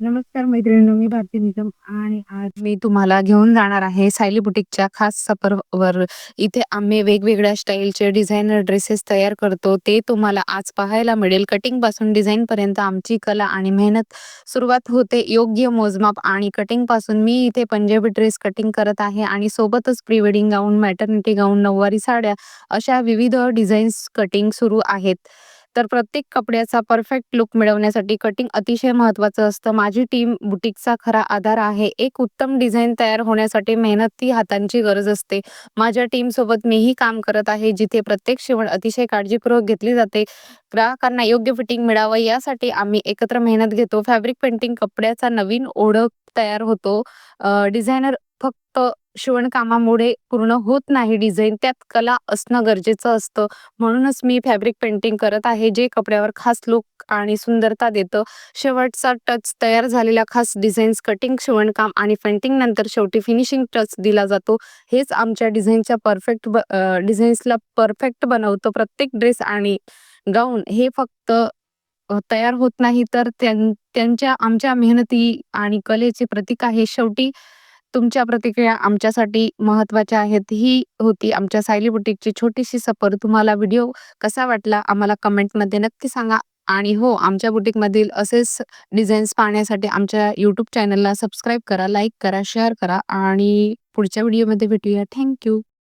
नमस्कार मैत्रिणींनो, मी भारती निकम आणि आज मी तुम्हाला घेऊन जाणार आहे सायली बुटीकच्या खास सफरवर. इथे आम्ही वेगवेगळ्या स्टाईलचे डिझायनर ड्रेसेस तयार करतो. ते तुम्हाला आज पाहायला मिळेल. कटिंगपासून डिझाईनपर्यंत आमची कला आणि मेहनत सुरुवात होते योग्य मोजमाप आणि कटिंगपासून. मी इथे पंजाबी ड्रेस कटिंग करत आहे आणि सोबतच pre wedding gown, maternity gown, नऊवारी साड्या अशा विविध डिझाईन्स कटिंग सुरू आहेत. तर प्रत्येक कपड्याचा परफेक्ट लुक मिळवण्यासाठी कटिंग अतिशय महत्त्वाचं असतं. माझी टीम बुटीकचा खरा आधार आहे. एक उत्तम डिझाईन तयार होण्यासाठी मेहनती हातांची गरज असते. माझ्या टीमसोबत मीही काम करत आहे, जिथे प्रत्येक शिवण अतिशय काळजीपूर्वक घेतली जाते. ग्राहकांना योग्य फिटिंग मिळावं यासाठी आम्ही एकत्र मेहनत घेतो. फॅब्रिक पेंटिंग कपड्याचा नवीन ओळख तयार होतो. डिझायनर फक्त शिवणकामामुळे पूर्ण होत नाही डिझाईन, त्यात कला असणं गरजेचं असतं. म्हणूनच मी फॅब्रिक पेंटिंग करत आहे, जे कपड्यावर खास लुक आणि सुंदरता देतं. शेवटचा टच तयार झालेल्या खास डिझाईन्स, कटिंग, शिवणकाम आणि पेंटिंग नंतर शेवटी फिनिशिंग टच दिला जातो. हेच आमच्या डिझाईनच्या परफेक्ट डिझाईन्सला परफेक्ट बनवतं. प्रत्येक ड्रेस आणि गाऊन हे फक्त तयार होत नाही, तर त्यांच्या आमच्या मेहनती आणि कलेचे प्रतीक आहे. शेवटी तुमच्या प्रतिक्रिया आमच्यासाठी महत्त्वाच्या आहेत. ही होती आमच्या सायली बुटीकची छोटीशी सफर. तुम्हाला व्हिडिओ कसा वाटला आम्हाला कमेंटमध्ये नक्की सांगा. आणि हो, आमच्या बुटीकमधील असेच डिझाईन्स पाहण्यासाठी आमच्या यूट्यूब चॅनलला सबस्क्राईब करा, लाईक करा, शेअर करा आणि पुढच्या व्हिडिओमध्ये भेटूया. थँक